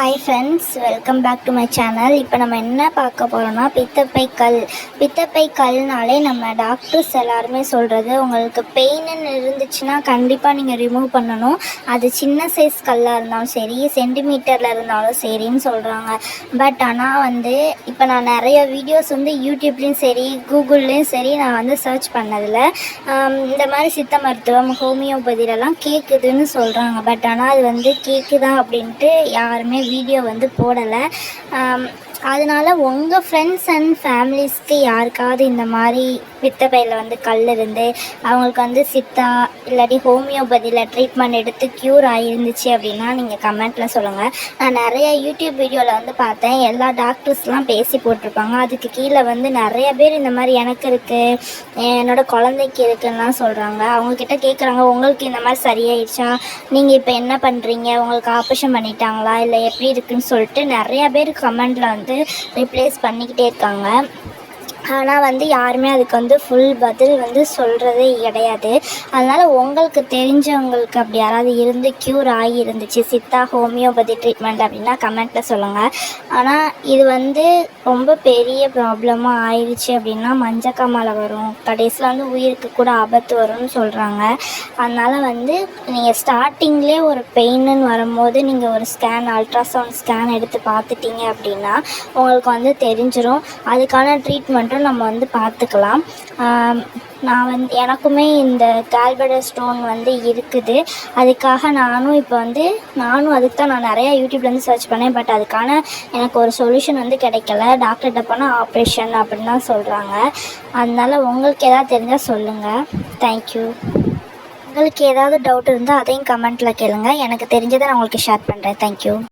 Hi friends welcome back to my channel இப்போ நம்ம என்ன பார்க்க போகிறோம்னா பித்தப்பை கல். பித்தப்பை கல்னாலே நம்ம டாக்டர்ஸ் எல்லாருமே சொல்கிறது உங்களுக்கு பெயின்னு இருந்துச்சுன்னா கண்டிப்பாக நீங்கள் ரிமூவ் பண்ணணும். அது சின்ன சைஸ் கல்லாக இருந்தாலும் சரி சென்டிமீட்டரில் இருந்தாலும் சரின்னு சொல்கிறாங்க பட் ஆனால் வந்து இப்போ நான் நிறைய வீடியோஸ் வந்து யூடியூப்லேயும் சரி கூகுள்லேயும் சரி நான் வந்து சர்ச் பண்ணதில் இந்த மாதிரி சித்த மருத்துவம் ஹோமியோபதியிலலாம் கேட்குதுன்னு சொல்கிறாங்க பட் ஆனால் அது வந்து கேட்குதா அப்படின்ட்டு யாருமே வீடியோ வந்து போடலை. அதனால உங்கள் ஃப்ரெண்ட்ஸ் அண்ட் ஃபேமிலிஸ்க்கு யாருக்காவது இந்த மாதிரி பித்தப்பையில் வந்து கல் இருந்து அவங்களுக்கு வந்து சித்தா இல்லாட்டி ஹோமியோபதியில் ட்ரீட்மெண்ட் எடுத்து க்யூர் ஆகிருந்துச்சு அப்படின்னா நீங்கள் கமெண்ட்டில் சொல்லுங்கள் நான் நிறைய யூடியூப் வீடியோவில் வந்து பார்த்தேன். எல்லா டாக்டர்ஸ்லாம் பேசி போட்டிருப்பாங்க. அதுக்கு கீழே வந்து நிறைய பேர் இந்த மாதிரி எனக்கு இருக்குது என்னோட குழந்தைக்கு இருக்குன்னுலாம் சொல்கிறாங்க அவங்கக்கிட்ட கேட்குறாங்க உங்களுக்கு இந்த மாதிரி சரியாயிடுச்சா நீங்கள் இப்போ என்ன பண்ணுறீங்க உங்களுக்கு ஆப்ரேஷன் பண்ணிட்டாங்களா? இல்லை எப்படி இருக்குன்னு சொல்லிட்டு நிறையா பேர் கமெண்டில் வந்து ரிப்ளேஸ் பண்ணிக்கிட்டே இருக்காங்க. ஆனால் வந்து யாருமே அதுக்கு வந்து ஃபுல் பதில் வந்து சொல்கிறதே கிடையாது. அதனால் உங்களுக்கு தெரிஞ்சவங்களுக்கு அப்படி யாராவது இருந்து க்யூர் ஆகி இருந்துச்சு சித்தா ஹோமியோபதி ட்ரீட்மெண்ட் அப்படின்னா கமெண்ட்டில் சொல்லுங்கள் ஆனால் இது வந்து ரொம்ப பெரிய ப்ராப்ளமாக ஆயிடுச்சு அப்படின்னா மஞ்சக்காமலை வரும். கடைசியில் வந்து உயிருக்கு கூட ஆபத்து வரும்னு சொல்கிறாங்க அதனால் வந்து நீங்கள் ஸ்டார்டிங்லேயே ஒரு பெயின்னு வரும்போது நீங்கள் ஒரு ஸ்கேன் அல்ட்ராசவுண்ட் ஸ்கேன் எடுத்து பார்த்துட்டீங்க அப்படின்னா உங்களுக்கு வந்து தெரிஞ்சிடும் அதுக்கான ட்ரீட்மெண்ட் ட்ரீட்மெண்ட்டும் நம்ம வந்து பார்த்துக்கலாம். நான் வந்து எனக்குமே இந்த கால்படர் ஸ்டோன் வந்து இருக்குது. அதுக்காக நானும் இப்போ வந்து நானும் அதுக்கு தான் நான் நிறையா யூடியூப்லேருந்து சர்ச் பண்ணேன். பட் அதுக்கான எனக்கு ஒரு சொல்யூஷன் வந்து கிடைக்கல. டாக்டர்கிட்ட போனால் ஆப்ரேஷன் அப்படின்னு தான் சொல்கிறாங்க அதனால் உங்களுக்கு எதாவது தெரிஞ்சால் சொல்லுங்கள் தேங்க்யூ உங்களுக்கு ஏதாவது டவுட் இருந்தால் அதையும் கமெண்ட்டில் கேளுங்கள் எனக்கு தெரிஞ்சதை நான் உங்களுக்கு ஷேர் பண்ணுறேன் தேங்க்யூ